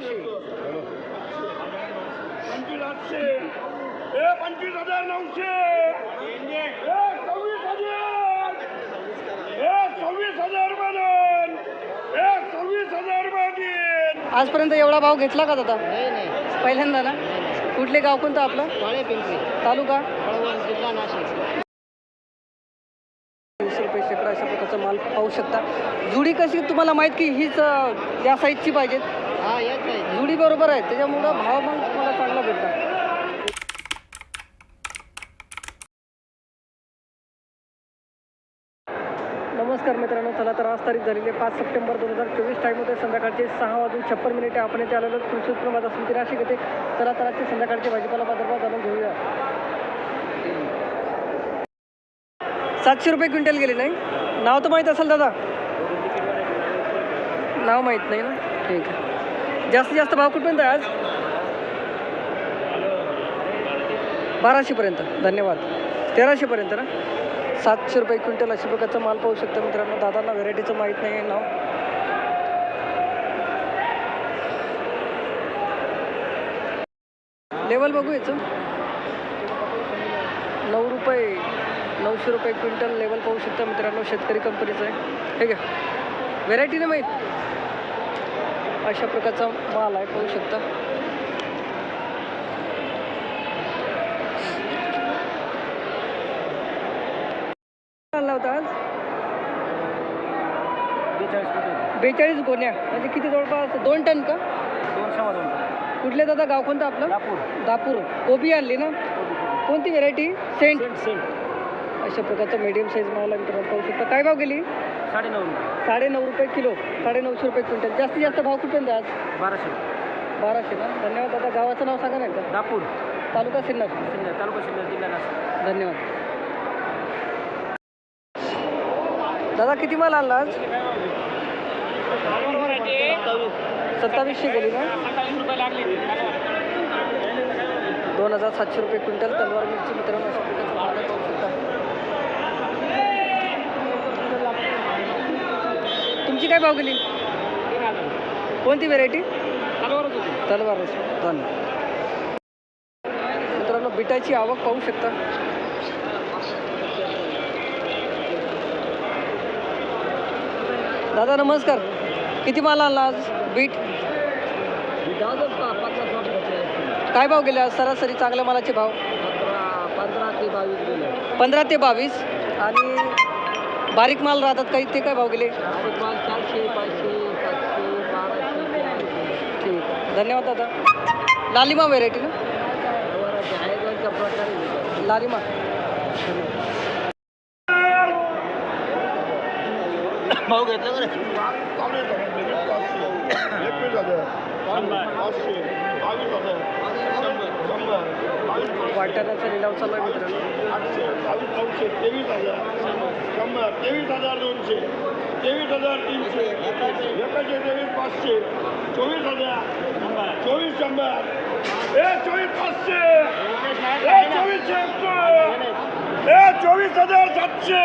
पंचवीस आठशे. ए पंचवीस हजार नऊशे. ए सव्वीस हजार. ए सव्वीस हजार बनन. ए सव्वीस हजार बनन. आजपर्यंत एवढा भाव घेतला का दादा? नाही नाही. पहिल्यांदा ना? कुठले गाव कोणतं आपलं? तालुका? जिल्हा नाशिक. रुपये शेकडा अशा प्रकारचा माल पाहू शकता. जुडी कशी तुम्हाला माहीत की हीच या साईजची पाहिजे? येत आहे जुडी बरोबर आहे. त्याच्यामुळं भाव मग तुम्हाला चांगला भेटतात. नमस्कार मित्रांनो चला तर आज तारीख झालेली पाच सप्टेंबर दोन हजार चोवीस. टाईम होते संध्याकाळचे सहा वाजून छप्पन मिनिटे. आपण येथे आलेलो कृषी उत्पन्न बाजार समिती नाशिक येते चला तर आजचे संध्याकाळचे भाजीपाला बाजारभाव जाणून घेऊया. सातशे रुपये क्विंटल गेले नाही? नाव तर माहीत असेल दादा. नाव माहीत नाही ना? ठीक आहे. जास्तीत जास्त भाव कुठपर्यंत आहे आज? बाराशेपर्यंत. धन्यवाद. तेराशेपर्यंत ना? सातशे रुपये क्विंटल अशा प्रकारचा माल पाहू शकता मित्रांनो. दादांना व्हेरायटीचं माहीत नाही आहे नाव. लेवल बघू याचं. नऊ रुपये नऊशे रुपये क्विंटल लेवल पाहू शकता मित्रांनो. शेतकरी कंपनीचं आहे. ठीक आहे व्हेरायटी नाही माहीत. अशा प्रकारचा माल आहे पाहू शकता. होता आज? बेचाळीस गोण्या. म्हणजे किती जवळपास? दोन टन का? दोन सव्वा दोन कुठले दादा? गाव कोणतं आपलं? दापूर. कोबी आणली ना? कोणती व्हेरायटी सेंट. सेंट अशा प्रकारचा मीडियम साईज माल मित्रांनो पाहू शकता. काय भाव गेली? साडे नऊ रुपये रुपये किलो साडे नऊशे रुपये क्विंटल. जास्तीत जास्त भाव आहे आज? बाराशे बाराशे ना? धन्यवाद दादा. गावाचं नाव सांगा नाही का नागपूर तालुका सिन्नर. सिन्नर तालुका सिन्नर जिल्हा नाशिक. धन्यवाद. दादा किती माल आणला आज? सत्तावीसशे गेली ना? दोन हजार सातशे रुपये क्विंटल तलवार मिरची मित्रांनो अशा प्रकारचा माल आहे, पाहू शकता तुमची काय भाव गेली कोणती व्हेरायटी तलवार धन्यवाद मित्रांनो बिटाची आवक पाहू शकता. दादा नमस्कार. किती माल आणला आज? बीट? काय भाव गेले आज? सरासरी चांगल्या मालाचे भाव? पंधरा ते बावीस पंधरा ते बावीस. आणि बारीक माल राहतात काही ते काय भाव गेले? आणि माल चारशे पाचशे सातशे बाराशे ठीक आहे धन्यवाद दादा लालिमा व्हेरायटी ना आहे. दोनच्या प्रकारे लालिमा भाऊ घेतलं का एकवीस वाटाण्याचा लिलाव चालू आहे मित्रांनो आठशे तेवीस हजार शंभर तेवीस हजार दोनशे तेवीस हजार तीनशे एकाशे तेवीस पाचशे चोवीस हजार चोवीस शंभर ए चोवीस पाचशे ए चोवीस एकशे ए चोवीस हजार सातशे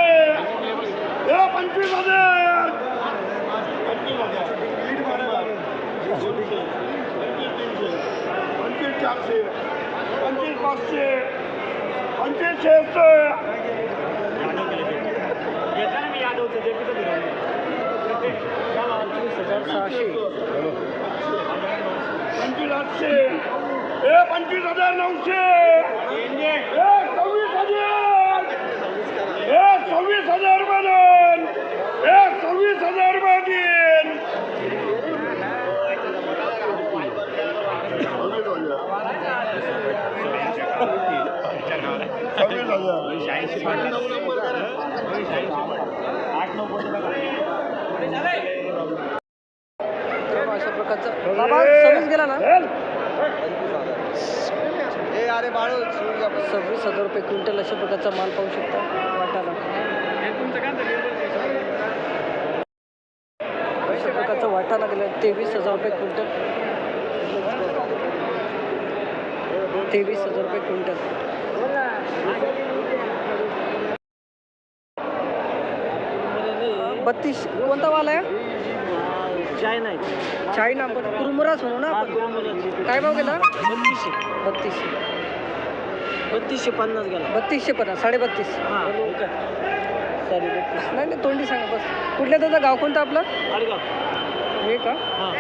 ए पंचवीस हजार पंचवीस हजार पंचवीस तीनशे पंचवीस चारशे पाचशे हजार सहाशे. पंचवीस आठशे. ए पंचवीस हजार नऊशे ए सव्वीस हजार ए सव्वीस हजार बनन ए सव्वीस हजार बनन सव्वीस हजार मित्रांनो अशा प्रकारचा बाबा सव्वीस गेला ना सव्वीस हजार रुपये क्विंटल. अशा प्रकारचा माल पाहू शकता वाटाणा अशा प्रकारचा वाटाणा गेला तेवीस हजार रुपये क्विंटल. तेवीस हजार रुपये क्विंटल. बत्तीस. कोणता माल आहे? चाय नाही चाळी ना आपण कुरमुराच म्हणू ना आपण. काय भाव गेला? बत्तीसशे. बत्तीसशे. बत्तीसशे पन्नास गेला. बत्तीसशे पन्नास साडे बत्तीस हां सॉरी बत्तीस नाही नाही तोंडी सांगा बस. कुठल्या त्याचं गाव कोणतं आपलं? अडगाव हे का? हां.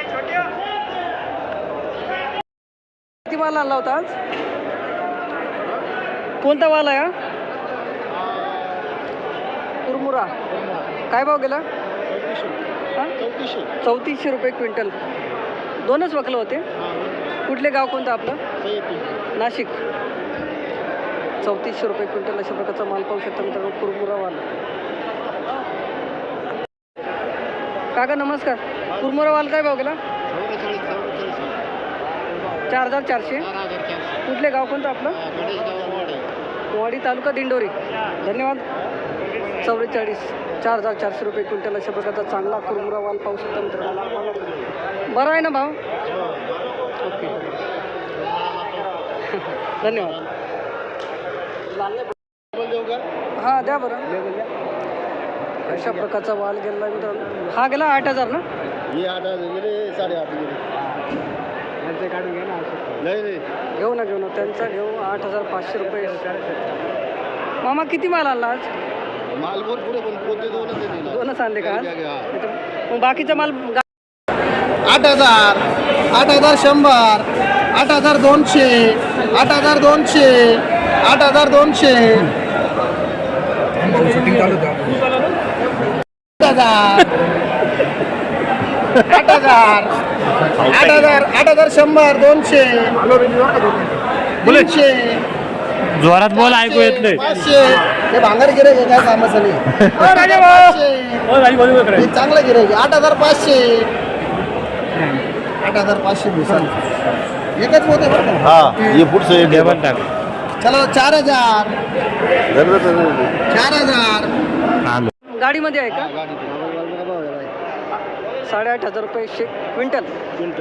किती माल आणला होता आज? कोणता आहे हा? कुरमुरा. काय भाव गेला? हा? चौतीसशे. रुपये क्विंटल. दोनच वकलं होते. कुठले गाव कोणतं आपलं? नाशिक. चौतीसशे रुपये क्विंटल अशा प्रकारचा माल पाहू शकता मित्रांनो कुरमुरा वाल काका नमस्कार. कुरमुरा वाल काय भाव गेला? चार हजार चारशे. कुठले गाव कोणतं आपलं? वाडी तालुका दिंडोरी. धन्यवाद. चौवेचाळीस चार हजार चारशे रुपये क्विंटल अशा प्रकारचा चांगला कुरमुरा वाल पाहू शकता मित्रांनो. बरं आहे ना भाव ओके. धन्यवाद. हां द्या बरं. अशा प्रकारचा वाल गेला मित्रांनो. हा गेला आठ हजार ना? आठ हजार गेले साडेआठ गेले नाही नाही घेऊ ना घेऊ ना. त्यांचा घेऊ आठ हजार पाचशे रुपये. मामा किती माल आणला आज? मालभर पुढे पण पोते दोनच आहे तिला. दोनच आणले का आज? हा. मग बाकीचा माल आठ हजार. आठ हजार शंभर. आठ हजार दोनशे. आठ हजार दोनशे. आठ हजार दोनशे. आठ हजार. आठ हजार. आठ हजार. आठ हजार शंभर. दोनशे? तीनशे. जोरात बोल ऐकू येत नाही. हे भांगर काय कामाचं नाही. पाचशे. हे चांगलं गिरे आठ हजार पाचशे. आठ हजार पाचशे एकच होते बरं का? हा हे पुढचं एक जेवण टाक. चला चार हजार. चार हजार. आलो. गाडीमध्ये आहे का? गाडी साडेआठ हजार रुपये शे क्विंटल.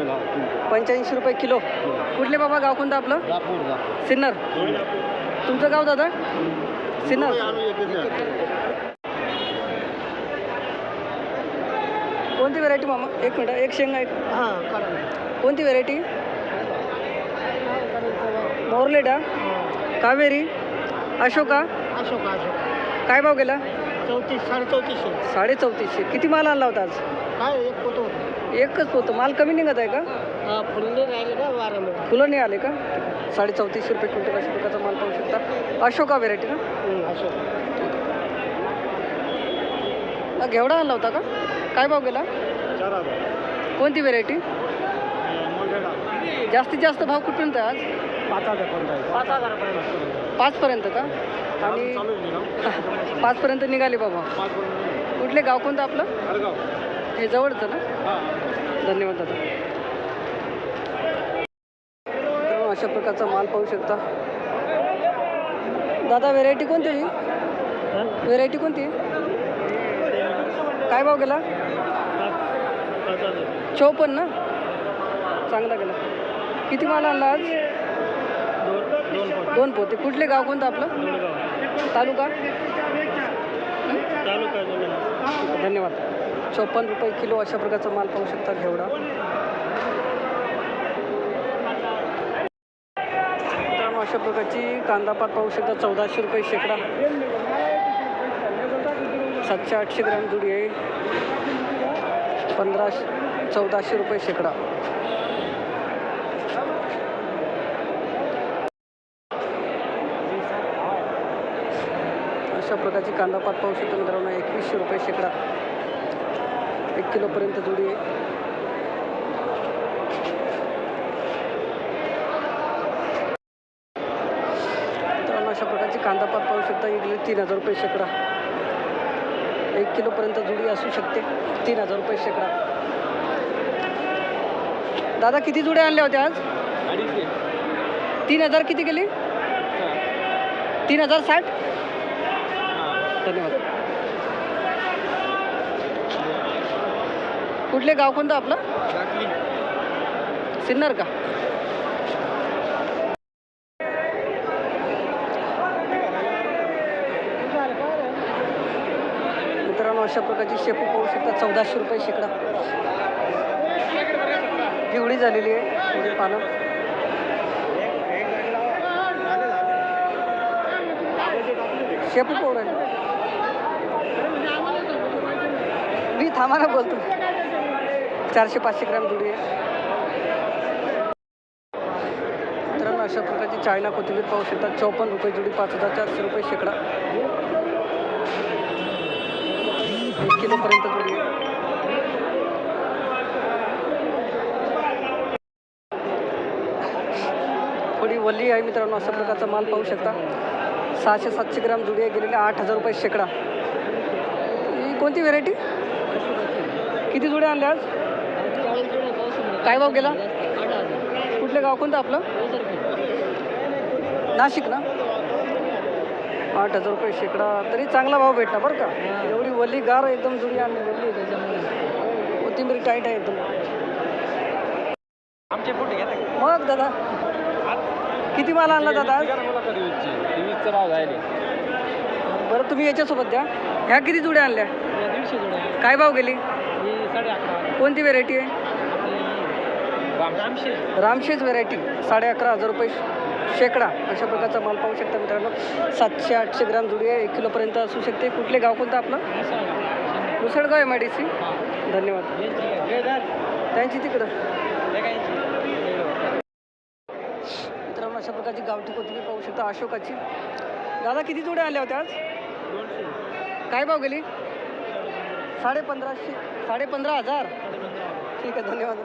हा पंच्याऐंशी रुपये किलो. कुठले बाबा गाव कोणतं आपलं सिन्नर. तुमचं गाव दादा? सिन्नर. कोणती व्हेरायटी मामा? एक मिनिट एक शेंगा एक. हां कोणती व्हेरायटी मोरलेडा कावेरी अशोका? अशोक अशोक. काय भाव गेला? चौतीस साडे चौतीसशे. साडे चौतीसशे. किती माल आणला होता आज? काय एक फोटो एकच होतं माल कमी निघत आहे का? हा फुलं नाही आले का? साडे चौतीसशे रुपये क्विंटल अशा प्रकारचा माल पाहू शकता. अशोका व्हेरायटी ना? अशोक. हा, घेवडा आणला होता का? काय भाव गेला? कोणती व्हेरायटी जास्तीत जास्त भाव कुठपर्यंत आहे आज? पाच हजार पर्यंत पाच हजारापर्यंत. पाचपर्यंत का? आणि पाचपर्यंत निघाले बाबा. कुठले गाव कोणतं आपलं? हे जवळचं ना? धन्यवाद दादा मित्रांनो, अशा प्रकारचा माल पाहू शकता. दादा व्हेरायटी कोणती व्हेरायटी कोणती काय भाव गेला? चौपन्न. ना चांगला गेला. किती माल आणला आज? दोन पोते. कुठले गाव कोणतं आपलं? तालुका? धन्यवाद. चौपन्न रुपये किलो अशा प्रकारचा माल पाहू शकता घेवडा. अशा प्रकारची कांदापात पाहू शकता. चौदाशे रुपये शेकडा. सातशे आठशे ग्रॅम जुडी आहे. पंधराशे चौदाशे रुपये शेकडा. अशा प्रकारची कांदापात पाहू शकतो मित्रांनो. एकवीसशे रुपये शेकडा. एक किलोपर्यंत जुडी आहे मित्रांनो अशा प्रकारची कांदापात पाहू शकता इडली तीन हजार रुपये शेकडा. एक किलोपर्यंत जुडी असू शकते. तीन हजार रुपये शेकडा. दादा किती जुड्या आणल्या होत्या आज? तीन हजार किती गेली तीन हजार साठ? धन्यवाद. कुठले गाव कोणतं आपलं? सिन्नर का मित्रांनो अशा प्रकारची शेपू पाहू शकता. चौदाशे रुपये शेकडा. पिवळी झालेली आहे. पिवळी पानं. शेपू पोर आहे मी थांबायला बोलतो. चारशे पाचशे ग्रॅम जुडी आहे. मित्रांनो अशा प्रकारची चायना कोथिंबीर पाहू शकता. चौपन्न रुपये जुडी पाच हजार चारशे रुपये शेकडा एक किलोपर्यंत जुडी. थोडी वल्ली आहे मित्रांनो अशा प्रकारचा माल पाहू शकता. सहाशे सातशे ग्राम जुडिया गेलेल्या आठ हजार रुपये शेकडा. ही कोणती व्हेरायटी किती जुड्या आणल्या आज? काय भाव गेला? कुठले गाव? कोणतं आपलं? नाशिक ना? आठ हजार रुपये शेकडा तरी चांगला भाव भेटला बरं का. एवढी वल्ली गार एकदम जुडी आणली वल्ली आहे त्याच्यामुळे कोथिंबीर टाईट आहे एकदम. आमचे फोटो मग दादा किती माल आणला दादा? बरं तुम्ही याच्यासोबत द्या. ह्या किती जुड्या आणल्या? दीडशे जोड्या. काय भाव गेली? कोणती व्हेरायटी आहे? रामशे रामशेज. व्हेरायटी साडे अकरा हजार रुपये. शेकडा अशा प्रकारचा माल पाहू शकता मित्रांनो. सातशे आठशे ग्राम जुडी आहे. एक किलोपर्यंत असू शकते. कुठले गाव कोणतं आपलं? Musalgaon M I D C धन्यवाद. त्यांची तिकडं. मित्रांनो अशा प्रकारची गावठी कोथिंबीर पाहू शकता अशोकाची. दादा किती जोड्या आल्या होत्या आज? काय भाव गेली? साडे पंधराशे साडे पंधरा हजार. ठीक आहे धन्यवाद.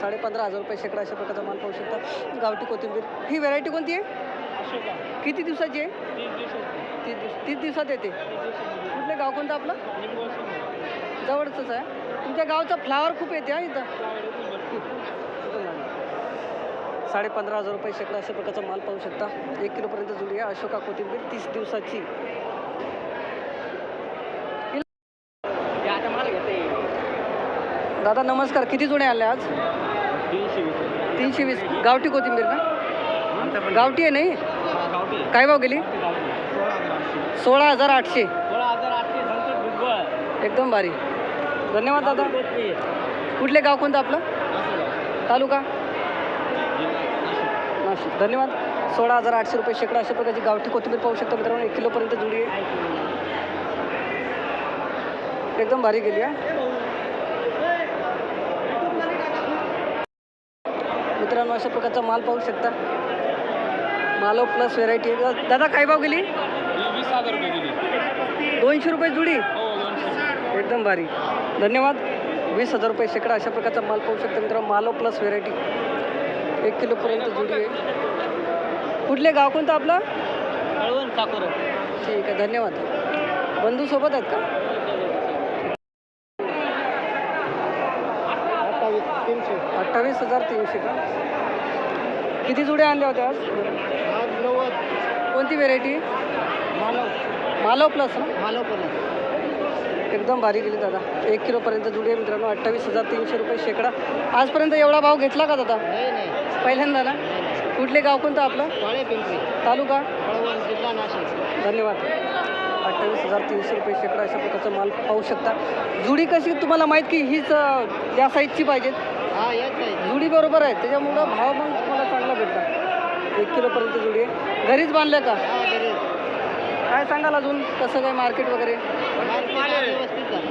साडे पंधरा हजार रुपये शेकडा अशा प्रकारचा माल पाहू शकता. गावठी कोथिंबीर. ही व्हेरायटी कोणती आहे? किती दिवसाची आहे? तीस दिवस तीस दिवसात येते. कुठलं गाव कोणतं आपलं? जवळचंच आहे. तुमच्या गावचा फ्लावर खूप येते हा इथं. साडे पंधरा हजार रुपये शेकडा अशा प्रकारचा माल पाहू शकता. एक किलोपर्यंत जुडी आहे. अशोका कोथिंबीर तीस दिवसाची. दादा नमस्कार. किती जुड्या आल्या आज? तीनशे वीस. गावठी कोथिंबीर ना? गावठी आहे नाही? काय भाव गेली? सोळा हजार आठशे. एकदम भारी. धन्यवाद दादा. कुठले गाव कोणतं आपलं? तालुका? नाशिक. धन्यवाद. सोळा हजार आठशे रुपये शेकडा अशा प्रकारची गावठी कोथिंबीर पाहू शकता मित्रांनो. एक किलोपर्यंत जुडी आहे. एकदम भारी गेली आहे मित्रांनो अशा प्रकारचा माल पाहू शकता. मालो प्लस व्हेरायटी दादा काय भाव गेली? दोनशे रुपये जुडी? एकदम भारी. धन्यवाद. वीस हजार रुपये शेकडा अशा प्रकारचा माल पाहू शकता मित्रांनो. मालो प्लस व्हेरायटी एक किलोपर्यंत जुडी आहे. कुठले गाव कोणतं आपलं? ठीक आहे धन्यवाद. बंधू सोबत आहेत का अठ्ठावीस तीनशे अठ्ठावीस हजार तीनशे का? किती जुड्या आणल्या होत्या आज? कोणती व्हेरायटी मालव मालव प्लस ना? मालव प्लस एकदम भारी गेली दादा. एक किलोपर्यंत जुडे आहे मित्रांनो. अठ्ठावीस हजार तीनशे रुपये शेकडा. आजपर्यंत एवढा भाव घेतला का दादा? पहिल्यांदा ना? कुठले गाव कोणतं आपलं? तालुका? धन्यवाद. अठ्ठावीस हजार तीनशे रुपये शेकडा अशा प्रकारचा माल पाहू शकता. जुडी कशी तुम्हाला माहीत की हीच या साईजची पाहिजेत. जुडी बरोबर आहे. त्याच्यामुळं भाव मग तुम्हाला चांगला भेटला. एक किलोपर्यंत जुडी आहे. घरीच बांधल्या का? काय सांगाल अजून? कसं काय मार्केट वगैरे? व्यवस्थित झालं.